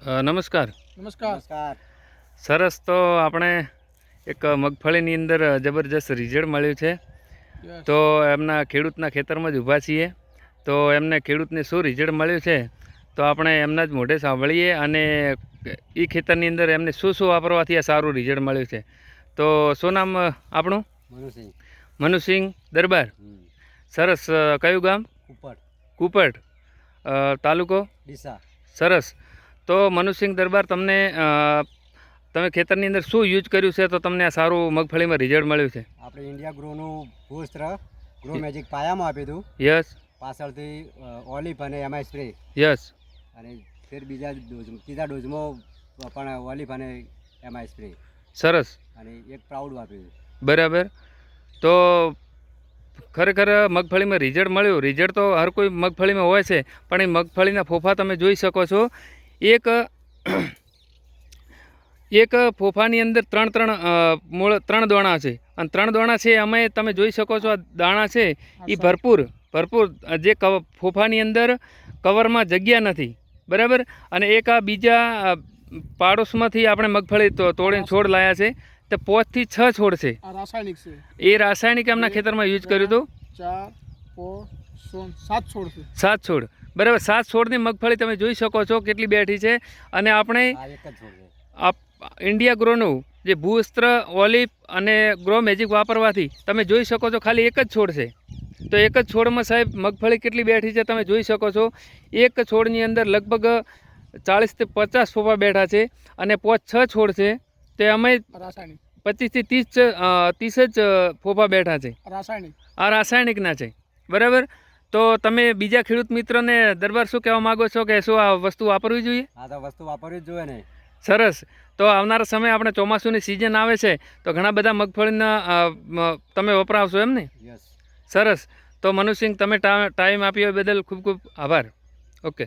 નમસ્કાર. નમસ્કાર. સરસ તો આપણે એક મગફળીની અંદર જબરજસ્ત રિઝલ્ટ મળ્યું છે. તો એમના ખેડૂતના ખેતરમાં જ ઊભા છીએ. તો એમને ખેડૂતને શું રિઝલ્ટ મળ્યું છે? તો આપણે એમના જ મોઢે સાંભળીએ અને એ ખેતરની અંદર એમને શું શું વાપરવાથી આ સારું રિઝલ્ટ મળ્યું છે. તો શું નામ આપણું? મનુસિંહ. મનુસિંહ દરબાર. સરસ કયું ગામ? કુપટ. કુપટ. તાલુકો? ડીસા. સરસ. તો મનુસિંહ દરબાર તમને તમે ખેતરની અંદર શું યુઝ કર્યું છે તો તમને આ સારું મગફળીમાં રિઝલ્ટ મળ્યું છે? આપણે ઇન્ડિયા ગ્રોનું ભૂસ્ત્ર ગ્રો મેજિક પાયામાં આપ્યું હતું. યસ પાછળથી ઓલિફ અને એમઆઈ સ્પ્રે યસ અને ફેર બીજા ડોઝ ત્રીજા ડોઝમાં પણ ઓલિફ અને એમઆઈ સ્પ્રે સરસ. અને એક પ્રાઉડ આપ્યું બરાબર. તો ખરેખર મગફળીમાં રિઝલ્ટ મળ્યું. રિઝલ્ટ તો હર કોઈ મગફળીમાં હોય છે પણ એ મગફળીના ફોફા તમે જોઈ શકો છો. એક એક ફોફાની અંદર ત્રણ ત્રણ મૂળ ત્રણ દોણા છે. અને ત્રણ દોણા છે અમે તમે જોઈ શકો છો આ દાણા છે એ ભરપૂર ભરપૂર જે કવ ફોફાની અંદર કવરમાં જગ્યા નથી. બરાબર? અને એક આ બીજા પાડોશમાંથી આપણે મગફળી તોડીને છોડ લાયા છે. તે પોચથી છ છોડ છે. આ રાસાયણિક છે. એ રાસાયણિક એમના ખેતરમાં યુઝ કર્યું હતું. ચાર સાત છોડ છે. સાત છોડ બરાબર સાત છોડની મગફળી તમે જોઈ શકો છો કેટલી બેઠી છે. અને આપણે આ એક જ છોડ છે. આ ઇન્ડિયા ગ્રોનું જે ભૂસ્ત્ર ઓલિપ અને ગ્રો મેજિક વાપરવાથી તમે જોઈ શકો છો ખાલી એક જ છોડ છે. તો એક જ છોડમાં સાહેબ મગફળી કેટલી બેઠી છે તમે જોઈ શકો છો. એક છોડની અંદર લગભગ ચાળીસથી પચાસ ફોફા બેઠા છે અને પોચ છ છોડ છે. તે અમે પચીસથી ત્રીસ ત્રીસ જ ફોફા બેઠા છે. રાસાયણિક. આ રાસાયણિકના છે. બરાબર? તો તમે બીજા ખેડૂત મિત્રોને દરબાર શું કહેવા માગો છો કે શું આ વસ્તુ વાપરવી જોઈએ? આ તો વસ્તુ વાપરવી જ જોઈએ ને. સરસ. તો આવનારા સમયે આપણે ચોમાસુની સિઝન આવે છે તો ઘણા બધા મગફળીના તમે વપરાવશો એમ ને? સરસ. તો મનુસિંહ તમે ટાઈમ આપ્યો એ બદલ ખૂબ ખૂબ આભાર. ઓકે